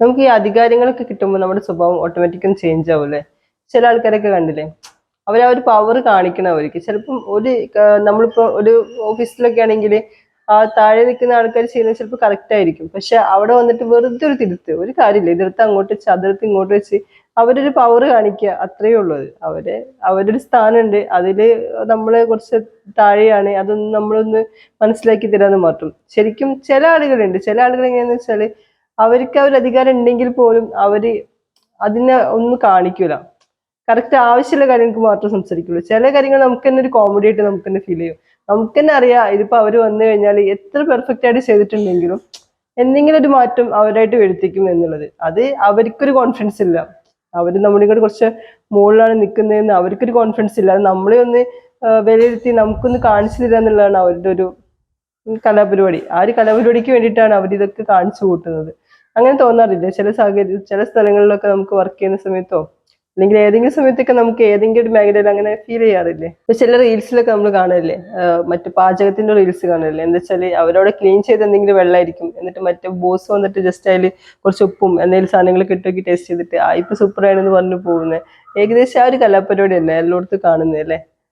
നമുക്ക് ഈ അധികാരങ്ങളൊക്കെ കിട്ടുമ്പോൾ നമ്മുടെ സ്വഭാവം ഓട്ടോമാറ്റിക്കും ചേഞ്ച് ആവും അല്ലേ ചില ആൾക്കാരൊക്കെ കണ്ടില്ലേ? അവർ ആ ഒരു പവർ കാണിക്കണം അവർക്ക്. ചിലപ്പം ഒരു നമ്മളിപ്പോൾ നമ്മളിപ്പോ ഒരു ഓഫീസിലൊക്കെ ആണെങ്കിൽ ആ താഴെ നിൽക്കുന്ന ആൾക്കാർ ചെയ്യുന്നത് ചിലപ്പോൾ കറക്റ്റ് ആയിരിക്കും. പക്ഷെ അവിടെ വന്നിട്ട് വെറുതെ ഒരു തിരുത്ത് ഒരു കാര്യമില്ല. എതിർത്ത് അങ്ങോട്ട് വെച്ച് അതിർത്ത് ഇങ്ങോട്ട് വെച്ച് അവരൊരു പവർ കാണിക്കുക അത്രയേ ഉള്ളൂ അത്. അവരെ അവരൊരു സ്ഥാനമുണ്ട്. അതിൽ നമ്മൾ കുറച്ച് താഴെയാണ്. അതൊന്നും നമ്മളൊന്ന് മനസ്സിലാക്കി തരാമെന്ന് മാത്രം. ശരിക്കും ചില ആളുകളുണ്ട്. ചില ആളുകൾ എങ്ങനെയാണെന്ന് വെച്ചാൽ അവർക്ക് ഒരു അധികാരം ഉണ്ടെങ്കിൽ പോലും അവർ അതിനെ ഒന്നും കാണിക്കൂല. കറക്റ്റ് ആവശ്യമുള്ള കാര്യങ്ങൾക്ക് മാത്രം സംസാരിക്കുള്ളൂ. ചില കാര്യങ്ങൾ നമുക്ക് തന്നെ ഒരു കോമഡി ആയിട്ട് നമുക്ക് തന്നെ ഫീൽ ചെയ്യും. നമുക്ക് തന്നെ അറിയാം ഇതിപ്പോ അവർ വന്നു കഴിഞ്ഞാൽ എത്ര പെർഫെക്റ്റ് ആയിട്ട് ചെയ്തിട്ടുണ്ടെങ്കിലും എന്തെങ്കിലും ഒരു മാറ്റം അവരായിട്ട് വരുത്തിക്കും എന്നുള്ളത്. അത് അവർക്കൊരു കോൺഫിഡൻസ് ഇല്ല. അവർ നമ്മുടെ കൂടെ കുറച്ച് മുകളിലാണ് നിൽക്കുന്നതെന്ന് അവർക്കൊരു കോൺഫിഡൻസ് ഇല്ല. അത് നമ്മളെ ഒന്ന് വിലയിരുത്തി നമുക്കൊന്ന് കാണിച്ചു തരിക എന്നുള്ളതാണ് അവരുടെ ഒരു കലാപരിപാടി. ആ ഒരു കലാപരിപാടിക്ക് വേണ്ടിയിട്ടാണ് അവർ ഇതൊക്കെ കാണിച്ചു കൂട്ടുന്നത്. അങ്ങനെ തോന്നാറില്ല. ചില സാഹചര്യ ചില സ്ഥലങ്ങളിലൊക്കെ നമുക്ക് വർക്ക് ചെയ്യുന്ന സമയത്തോ അല്ലെങ്കിൽ ഏതെങ്കിലും സമയത്തൊക്കെ നമുക്ക് ഏതെങ്കിലും ഒരു മേഖലയിൽ അങ്ങനെ ഫീൽ ചെയ്യാറില്ലേ? ഇപ്പൊ ചില റീൽസിലൊക്കെ നമ്മൾ കാണില്ലേ മറ്റു പാചകത്തിന്റെ റീൽസ് കാണില്ലേ എന്താ വെച്ചാൽ അവരവിടെ ക്ലീൻ ചെയ്ത് എന്തെങ്കിലും വെള്ളമായിരിക്കും എന്നിട്ട് മറ്റേ ബോസ് വന്നിട്ട് ജസ്റ്റ് അതിൽ കുറച്ച് ഉപ്പും എന്തെങ്കിലും സാധനങ്ങൾ കിട്ടുമൊക്കെ ടേസ്റ്റ് ചെയ്തിട്ട് ആ ഇപ്പൊ സൂപ്പർ ആണെന്ന് പറഞ്ഞു പോകുന്നത് ഏകദേശം ആ ഒരു കലാപരിപാടി അല്ലേ എല്ലായിടത്തും കാണുന്നത് അല്ലേ